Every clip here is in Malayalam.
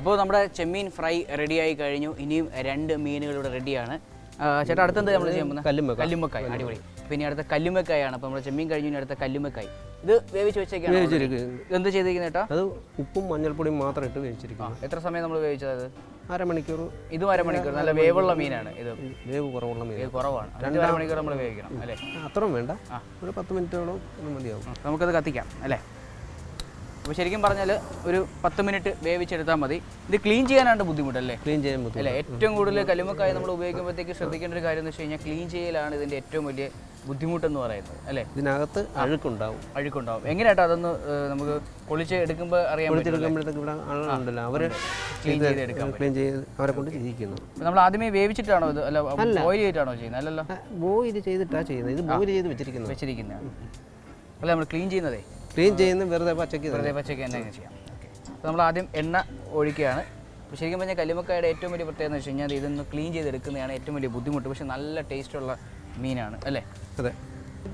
അപ്പോൾ നമ്മുടെ ചെമ്മീൻ ഫ്രൈ ആയി കഴിഞ്ഞു. ഇനിയും രണ്ട് മീനുകൾ ഇവിടെ റെഡിയാണ്. ചേട്ടാ അടുത്തെന്ത് നമ്മൾ ചെയ്യാൻ പോകുന്നത്? കല്ലുമ്മക്കായ. കല്ലുമ്മക്കായ് അടിപൊളി. പിന്നെ അടുത്ത കല്ലുമ്മക്കായാണ്. അപ്പോൾ നമ്മുടെ ചെമ്മീൻ കഴിഞ്ഞു ഇനി അടുത്ത കല്ലുമ്മക്കായ്. ഇത് വേവിച്ച് വെച്ചേക്കാണ്. എന്ത് ചെയ്തിരിക്കുന്നത് ചേട്ടാ അത് ഉപ്പും മഞ്ഞൾപ്പൊടിയും മാത്രം ഇട്ട് ആ, എത്ര സമയം നമ്മൾ വേവിച്ചത് അരമണിക്കൂർ. ഇതും അരമണിക്കൂർ. നല്ല വേവുള്ള മീനാണ്. ഇത് വേവ് കുറവുള്ള മീൻ കുറവാണ്. രണ്ട് മണിക്കൂർ നമ്മൾ വേവിക്കണം അല്ലേ? അത്രയും വേണ്ട. ഒരു പത്ത് മിനിറ്റോളം മതിയാവും. നമുക്കത് കത്തിക്കാം അല്ലേ? അപ്പോൾ ശരിക്കും പറഞ്ഞാൽ ഒരു പത്ത് മിനിറ്റ് വേവിച്ചെടുത്താൽ മതി. ഇത് ക്ലീൻ ചെയ്യാനാണ് ബുദ്ധിമുട്ടല്ലേ? ക്ലീൻ ചെയ്യാൻ അല്ലേ? ഏറ്റവും കൂടുതൽ കല്ലുമക്കായ നമ്മൾ ഉപയോഗിക്കുമ്പോഴത്തേക്ക് ശ്രദ്ധിക്കേണ്ട ഒരു കാര്യം എന്ന് വെച്ച് കഴിഞ്ഞാൽ ക്ലീൻ ചെയ്യലാണ് ഇതിന്റെ ഏറ്റവും വലിയ ബുദ്ധിമുട്ടെന്ന് പറയുന്നത് അല്ലേ? ഇതിനകത്ത് അഴുക്കുണ്ടാവും. അഴുക്കുണ്ടാവും. എങ്ങനെയാട്ടോ അതൊന്ന് നമുക്ക് പൊളിച്ച് എടുക്കുമ്പോൾ അറിയാൻ പൊളിച്ചെടുക്കുമ്പോഴത്തേക്ക് ഇവിടെ ആളുണ്ടല്ലോ അവർ ക്ലീൻ ചെയ്ത് അവരെ കൊണ്ട് ചെയ്യിക്കുന്നു നമ്മൾ ആദ്യമേ വേവിച്ചിട്ടാണോ ഇത് അല്ല ബോയിൽ ചെയ്തിട്ടാണോ ചെയ്യുന്നത്? അല്ലല്ലോ. ബോയിൽ ചെയ്തിട്ടാ ചെയ്യുന്നത്. ഇത് ബോയിൽ ചെയ്ത് വെച്ചിരിക്കുന്നത്. വെച്ചിരിക്കുന്നതാണ് അല്ല നമ്മൾ ക്ലീൻ ചെയ്യുന്നതേ? ക്ലീൻ ചെയ്യുന്ന വെറുതെ പച്ചക്ക്. വെറുതെ പച്ചക്ക് തന്നെ ചെയ്യാം. നമ്മൾ ആദ്യം എണ്ണ ഒഴിക്കുകയാണ്. ശരിക്കും പറഞ്ഞാൽ കല്ലുമക്കായുടെ ഏറ്റവും വലിയ പ്രത്യേകത എന്ന് വെച്ച് കഴിഞ്ഞാൽ ഇതൊന്ന് ക്ലീൻ ചെയ്തെടുക്കുന്നതാണ് ഏറ്റവും വലിയ ബുദ്ധിമുട്ട്. പക്ഷേ നല്ല ടേസ്റ്റുള്ള മീനാണ് അല്ലേ? അതെ.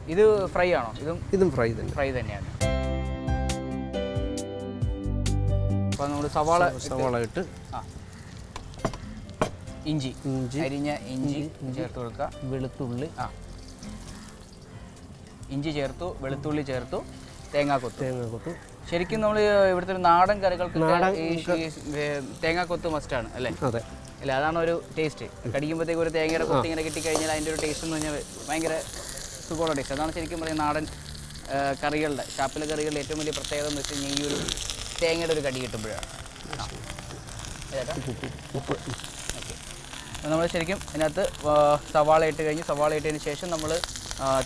ഇത് ഫ്രൈ ആണോ? ഇതും ഇതും ഫ്രൈ തന്നെ. ഫ്രൈ തന്നെയാണ്. അപ്പോൾ നമ്മൾ സവാള സവാള ഇട്ട് ആ. ഇഞ്ചി. ഇഞ്ചി. അരിഞ്ഞ ഇഞ്ചി ചേർത്ത് കൊടുക്കുക. വെളുത്തുള്ളി. ആ. ഇഞ്ചി ചേർത്തു വെളുത്തുള്ളി ചേർത്തു തേങ്ങാക്കൊത്ത് തേങ്ങാക്കൊത്ത് ശരിക്കും നമ്മൾ ഇവിടുത്തെ നാടൻ കറികൾക്ക് തേങ്ങാക്കൊത്ത് മസ്റ്റാണ് അല്ലേ? അതെ. അല്ല അതാണ് ഒരു ടേസ്റ്റ് കടിക്കുമ്പോഴത്തേക്ക് ഒരു തേങ്ങയുടെ കൊത്തി ഇങ്ങനെ കിട്ടിക്കഴിഞ്ഞാൽ അതിന്റെ ഒരു ടേസ്റ്റ് എന്ന് പറഞ്ഞാൽ ഭയങ്കര സുഖമുള്ള ടേസ്റ്റ് അതാണ് ശരിക്കും പറയുന്നത് നാടൻ കറികളുടെ ഷാപ്പിലെ കറികളുടെ ഏറ്റവും വലിയ പ്രത്യേകത എന്ന് വെച്ച് കഴിഞ്ഞാൽ ഈ ഒരു തേങ്ങയുടെ ഒരു കടി കിട്ടുമ്പോഴാണ്. ഉപ്പ് നമ്മൾ ശരിക്കും ഇതിനകത്ത് ആ, സവാള ഇട്ട് കഴിഞ്ഞ് സവാള ഇട്ടതിന് ശേഷം നമ്മൾ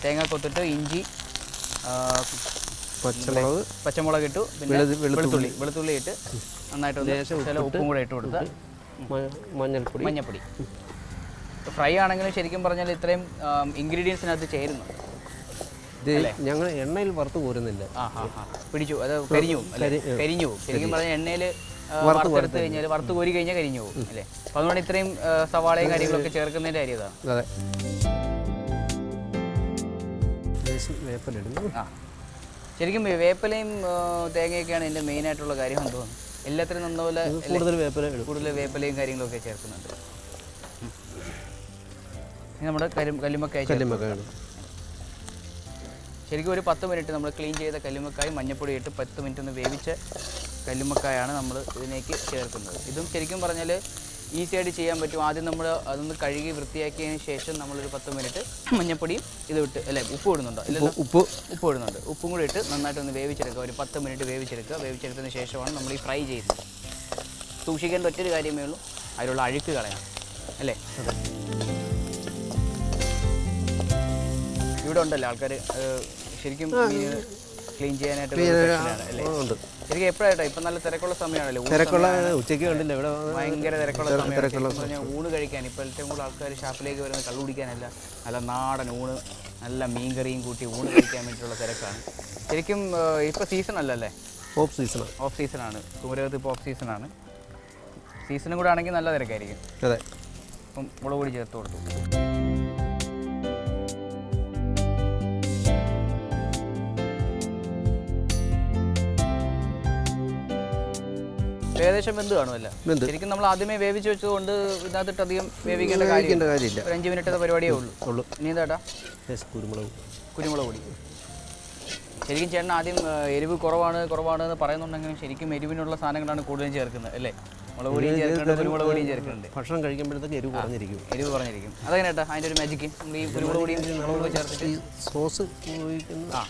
തേങ്ങ കൊത്തിട്ട് ഇഞ്ചി പച്ചമുളക്. പച്ചമുളക് ഇട്ടു. പിന്നെ വെളുത്തുള്ളി. വെളുത്തുള്ളി ഇട്ട് നന്നായിട്ട് ഒന്ന് ഉപ്പും കൂടെ ഇട്ട് കൊടുത്ത് മ- മഞ്ഞൾപ്പൊടി. ഫ്രൈ ആണെങ്കിലും ശരിക്കും പറഞ്ഞാൽ ഇത്രയും ഇൻഗ്രീഡിയൻസിനകത്ത് ചേരുന്നു. ഇത് ഞങ്ങൾ എണ്ണയിൽ വറുത്ത് കോരുന്നില്ല. പിടിച്ചു അത് കരിഞ്ഞു കരിഞ്ഞു ശരിക്കും പറഞ്ഞാൽ എണ്ണയിൽ വറുത്തെടുത്ത് കഴിഞ്ഞാൽ വറുത്ത് കോരി കഴിഞ്ഞാൽ കരിഞ്ഞു പോകും അല്ലേ? അപ്പം അതുകൊണ്ട് ഇത്രയും സവാളയും കാര്യങ്ങളൊക്കെ ചേർക്കുന്നതിന്റെ കാര്യം ഇതാണ് അതെ. ശരിക്കും വേപ്പലയും തേങ്ങയൊക്കെയാണ് എന്റെ മെയിനായിട്ടുള്ള കാര്യം എന്ന് തോന്നുന്നു. എല്ലാത്തിനും നന്നപോലെ കൂടുതൽ വേപ്പല കൂടുതൽ വേപ്പിലയും കാര്യങ്ങളൊക്കെ ചേർക്കുന്നുണ്ട്. നമ്മുടെ കരി കല്ലുമ്മക്കായ ചേർത്ത് ശരിക്കും ഒരു പത്ത് മിനിറ്റ് നമ്മൾ ക്ലീൻ ചെയ്ത കല്ലുമ്മക്കായ മഞ്ഞപ്പൊടി ഇട്ട് പത്ത് മിനിറ്റ് ഒന്ന് വേവിച്ച കല്ലുമ്മക്കായാണ് നമ്മൾ ഇതിലേക്ക് ചേർക്കുന്നത്. ഇതും ശരിക്കും പറഞ്ഞാൽ ഈസി ആയിട്ട് ചെയ്യാൻ പറ്റും. ആദ്യം നമ്മൾ അതൊന്ന് കഴുകി വൃത്തിയാക്കിയതിന് ശേഷം നമ്മളൊരു പത്ത് മിനിറ്റ് മഞ്ഞപ്പൊടിയും ഇത് ഇട്ട് അല്ലേ ഉപ്പ് ഇടുന്നുണ്ടോ? ഇല്ലല്ലോ. ഉപ്പ് ഉപ്പ്. ഇടുന്നുണ്ട്. ഉപ്പും കൂടി ഇട്ട് നന്നായിട്ട് ഒന്ന് വേവിച്ചെടുക്കുക. ഒരു പത്ത് മിനിറ്റ് വേവിച്ചെടുക്കുക. വേവിച്ചെടുത്തതിന് ശേഷമാണ് നമ്മൾ ഈ ഫ്രൈ ചെയ്യുന്നത്. സൂക്ഷിക്കേണ്ട ഒറ്റൊരു കാര്യമേ ഉള്ളൂ. അതിലുള്ള അഴുക്ക് കളയാം അല്ലേ? ഇവിടെ ഉണ്ടല്ലോ ആൾക്കാർ ശരിക്കും ക്ലീൻ ചെയ്യാനായിട്ട് ഉണ്ട്. ശരിക്കും എപ്പോഴായിട്ടോ ഇപ്പം നല്ല തിരക്കുള്ള സമയമാണല്ലോ. തിരക്കുള്ള ഉച്ചയ്ക്ക് കണ്ടില്ല ഇവിടെ ഭയങ്കര തിരക്കുള്ള സമയം ഊണ് കഴിക്കാൻ ഇപ്പോൾ ഏറ്റവും കൂടുതൽ ആൾക്കാർ ഷാപ്പിലേക്ക് വരുന്ന കള്ളു കുടിക്കാനല്ല. നല്ല നാടൻ ഊണ് നല്ല മീൻകറിയും കൂട്ടി ഊണ് കഴിക്കാൻ വേണ്ടിയിട്ടുള്ള തിരക്കാണ്. ശരിക്കും ഇപ്പോൾ സീസൺ അല്ലല്ലേ ഓഫ് സീസൺ ഓഫ് സീസൺ ആണ്. കുമരകത്ത് ഇപ്പോൾ ഓഫ് സീസണാണ് സീസണും കൂടെ ആണെങ്കിൽ നല്ല തിരക്കായിരിക്കും. അതെ. അപ്പം മുളക് കൂടി ചേർത്ത് കൊടുത്തു. ഏകദേശം വെന്ത് കാണുമല്ല വെന്ത്. ശരിക്കും നമ്മൾ ആദ്യമേ വേവിച്ച് വെച്ചതുകൊണ്ട് ഇതിനകത്തിട്ട് അധികം വേവിക്കേണ്ട കാര്യം കാര്യമില്ല. ഒരു അഞ്ച് മിനിറ്റത്തെ പരിപാടിയേ ഉള്ളൂ. ഉള്ളു. ഇനി കുരുമുളക്. കുരുമുളക് പൊടി. ശരിക്കും ചേട്ടൻ ആദ്യം എരിവ് കുറവാണ് കുറവാണ് എന്ന് പറയുന്നുണ്ടെങ്കിലും ശരിക്കും എരിവിനുള്ള സാധനങ്ങളാണ് കൂടുതലും ചേർക്കുന്നത് അല്ലേ? മുളക് പൊടിയും ചേർക്കുന്നുണ്ട് കുരുമുളക് പൊടിയും ചേർക്കുന്നുണ്ട്. ഭക്ഷണം കഴിക്കുമ്പോഴത്തേക്ക് എരിവ് കുറഞ്ഞിരിക്കും. എരിവ് കുറഞ്ഞിരിക്കും. അതെങ്ങനെ കേട്ടോ അതിന്റെ ഒരു മാജിക്ക് നമ്മൾ ഈ കുരുമുളക് പൊടിയും ചേർത്തിട്ട്? സോസ് ഉപയോഗിക്കുന്നത് ആ.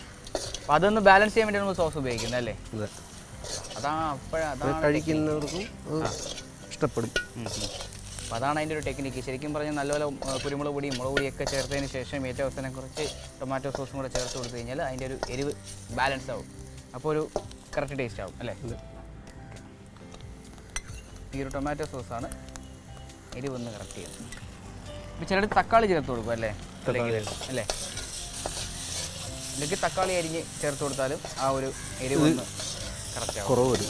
അപ്പോൾ അതൊന്ന് ബാലൻസ് ചെയ്യാൻ വേണ്ടി നമ്മൾ സോസ് ഉപയോഗിക്കുന്നത് അല്ലേ അതെ അതാ അപ്പോഴാ അതാണ് കഴിക്കുന്നവർക്കും ഇഷ്ടപ്പെടും. അപ്പോൾ അതാണ് അതിന്റെ ഒരു ടെക്നിക്ക് ശരിക്കും പറഞ്ഞാൽ നല്ലപോലെ കുരുമുളക് പൊടിയും മുളക് പൊടിയൊക്കെ ചേർത്തതിന് ശേഷം ഏറ്റവും അവസാനം കുറച്ച് ടൊമാറ്റോ സോസും കൂടെ ചേർത്ത് കൊടുത്തു കഴിഞ്ഞാൽ അതിന്റെ ഒരു എരിവ് ബാലൻസ് ആവും. അപ്പോൾ ഒരു കറക്റ്റ് ടേസ്റ്റ് ആവും അല്ലേ? ഈ ഒരു ടൊമാറ്റോ സോസാണ് എരിവ് ഒന്ന് കറക്റ്റ് ചെയ്യുന്നത്. ഇപ്പം ചിലർ തക്കാളി ചേർത്ത് കൊടുക്കും അല്ലേ? അല്ലേ? അല്ലെങ്കിൽ തക്കാളി അരിഞ്ഞ് ചേർത്ത് കൊടുത്താലും ആ ഒരു എരിവ് കുറവ് വരും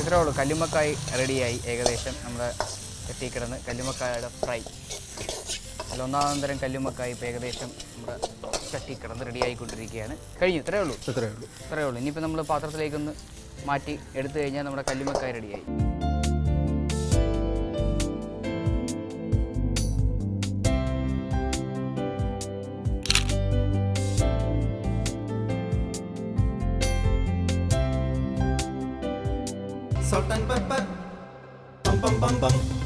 ഇത്രേ ഉള്ളൂ. കല്ലുമ്മക്കായ് റെഡിയായി ഏകദേശം നമ്മുടെ എത്തിക്കിടന്ന് കല്ലുമ്മക്കായുടെ ഫ്രൈ. അതിൽ ഒന്നാം തരം കല്ലുമ്മക്കായ് ഇപ്പോൾ ഏകദേശം നമ്മുടെ ചട്ടി കിടന്ന് റെഡി ആയിക്കൊണ്ടിരിക്കുകയാണ് കഴിഞ്ഞു. ഇത്രേ ഉള്ളൂ. ഇത്രേ ഉള്ളൂ. ഇത്രേ ഉള്ളൂ. ഇനിയിപ്പോൾ നമ്മൾ പാത്രത്തിലേക്കൊന്ന് മാറ്റി എടുത്തു കഴിഞ്ഞാൽ നമ്മുടെ കല്ലുമ്മക്കായ റെഡിയായി. Salt and pepper. Bum bum bum bum.